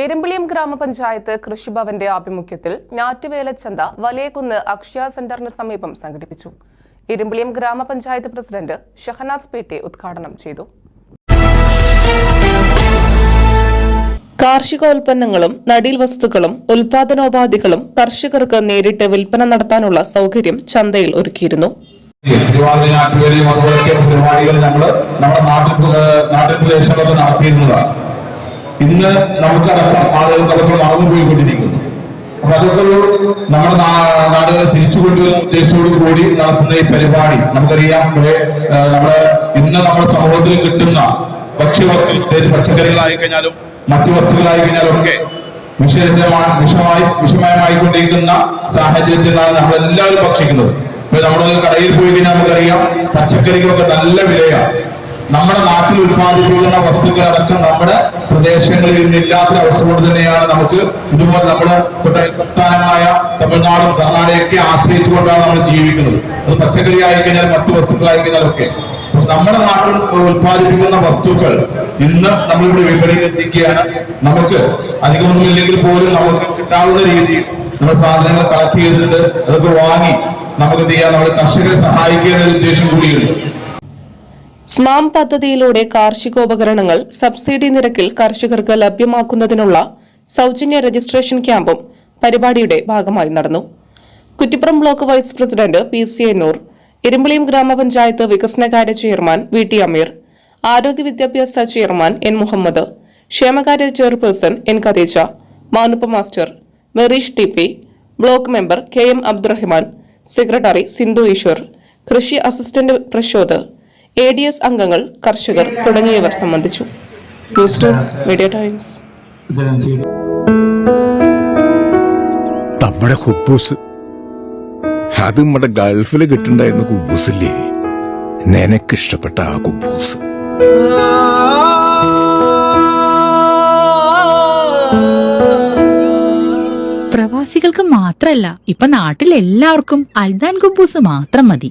എരുമ്പിളിയം ഗ്രാമപഞ്ചായത്ത് കൃഷിഭവന്റെ ആഭിമുഖ്യത്തിൽ ഞാറ്റുവേല ചന്ത വലിയകുന്ന് അക്ഷയ സെന്ററിന് സമീപം സംഘടിപ്പിച്ചു. എരുമ്പിളിയം ഗ്രാമപഞ്ചായത്ത് പ്രസിഡന്റ് ഷഹനാസ് പി ടി ഉദ്ഘാടനം ചെയ്തു. കാർഷികോൽപ്പന്നങ്ങളും നടീൽ വസ്തുക്കളും ഉൽപാദനോപാധികളും കർഷകർക്ക് നേരിട്ട് വിൽപ്പന നടത്താനുള്ള സൗകര്യം ചന്തയിൽ ഒരുക്കിയിരുന്നു. നമ്മുടെ നാട്ടിൻ പ്രദേശങ്ങളൊക്കെ നടത്തിയിരുന്നതാണ്. ഇന്ന് നമുക്കടക്കം ആളുകൾ അതൊക്കെ മറന്നുപോയിക്കൊണ്ടിരിക്കുന്നു അപ്പൊ അതൊക്കെ ഒരു നമ്മുടെ നാടുകളെ തിരിച്ചു കൊണ്ടുവരുന്ന ഉദ്ദേശത്തോടു കൂടി നടത്തുന്ന ഈ പരിപാടി. നമുക്കറിയാം നമ്മുടെ ഇന്ന് നമ്മുടെ സമൂഹത്തിൽ കിട്ടുന്ന ഭക്ഷ്യവസ്തു വസ്തു പച്ചക്കറികളായി കഴിഞ്ഞാലും മറ്റു വസ്തുക്കളായി കഴിഞ്ഞാലും ഒക്കെ വിഷയമായി വിഷമായി വിഷമയമായിക്കൊണ്ടിരിക്കുന്ന സാഹചര്യത്തിലാണ് നമ്മൾ എല്ലാവരും ഭക്ഷിക്കുന്നത്. ഇപ്പൊ നമ്മൾ കടയിൽ പോയി കഴിഞ്ഞാൽ നമുക്കറിയാം പച്ചക്കറികളൊക്കെ നല്ല വിലയാണ്. നമ്മുടെ നാട്ടിൽ ഉത്പാദിപ്പിക്കുന്ന വസ്തുക്കൾ അടക്കം നമ്മുടെ പ്രദേശങ്ങളിൽ ഇന്നില്ലാത്ത അവസ്ഥ കൊണ്ട് തന്നെയാണ് നമുക്ക് ഇതുപോലെ നമ്മുടെ തൊട്ടയൽ സംസ്ഥാനമായ തമിഴ്നാടും കർണാടകയൊക്കെ ആശ്രയിച്ചുകൊണ്ടാണ് നമ്മൾ ജീവിക്കുന്നത്. അത് പച്ചക്കറി ആയിക്കഴിഞ്ഞാൽ മറ്റു വസ്തുക്കളായി കഴിഞ്ഞാലൊക്കെ നമ്മുടെ നാട്ടിൽ ഉത്പാദിപ്പിക്കുന്ന വസ്തുക്കൾ ഇന്ന് നമ്മളിവിടെ വിപണിയിൽ എത്തിക്കുകയാണ് നമുക്ക് അധികമൊന്നും ഇല്ലെങ്കിൽ പോലും നമുക്ക് കിട്ടാവുന്ന രീതിയിൽ നമ്മുടെ സാധനങ്ങൾ കളക്ട് ചെയ്തിട്ടുണ്ട്. അതൊക്കെ വാങ്ങി നമുക്ക് എന്ത് ചെയ്യാം? നമ്മുടെ കർഷകരെ സഹായിക്കുക എന്നൊരു ഉദ്ദേശം കൂടിയുണ്ട്. സ്മാം പദ്ധതിയിലൂടെ കാർഷികോപകരണങ്ങൾ സബ്സിഡി നിരക്കിൽ കർഷകർക്ക് ലഭ്യമാക്കുന്നതിനുള്ള സൗജന്യ രജിസ്ട്രേഷൻ ക്യാമ്പും പരിപാടിയുടെ ഭാഗമായി നടന്നു. Kuttippuram block vice president P C Ennoor Irimbiliyam ഗ്രാമപഞ്ചായത്ത് വികസനകാര്യ ചെയർമാൻ വി ടി അമീർ ആരോഗ്യ വിദ്യാഭ്യാസ ചെയർമാൻ എൻ മുഹമ്മദ് ക്ഷേമകാര്യ chairperson N Khadeeja Manuppa master Merish T P block member K M Abdurahman secretary Sindhu Eshwar കൃഷി assistant Prashod A D S അംഗങ്ങൾ കർഷകർ തുടങ്ങിയവർ സംബന്ധിച്ചു. ന്യൂസ് ഡെസ്ക് മീഡിയ ടൈംസ് നമ്മുടെ കുബൂസ് അത് നമ്മുടെ ഗൾഫിൽ കിട്ടുണ്ടായിരുന്ന കുബൂസില്ലേ നിനക്കിഷ്ടപ്പെട്ട ആ കുബൂസ്. പ്രവാസികൾക്ക് മാത്രല്ല ഇപ്പൊ നാട്ടിൽ എല്ലാവർക്കും അൽദാൻ കുബൂസ് മാത്രം മതി.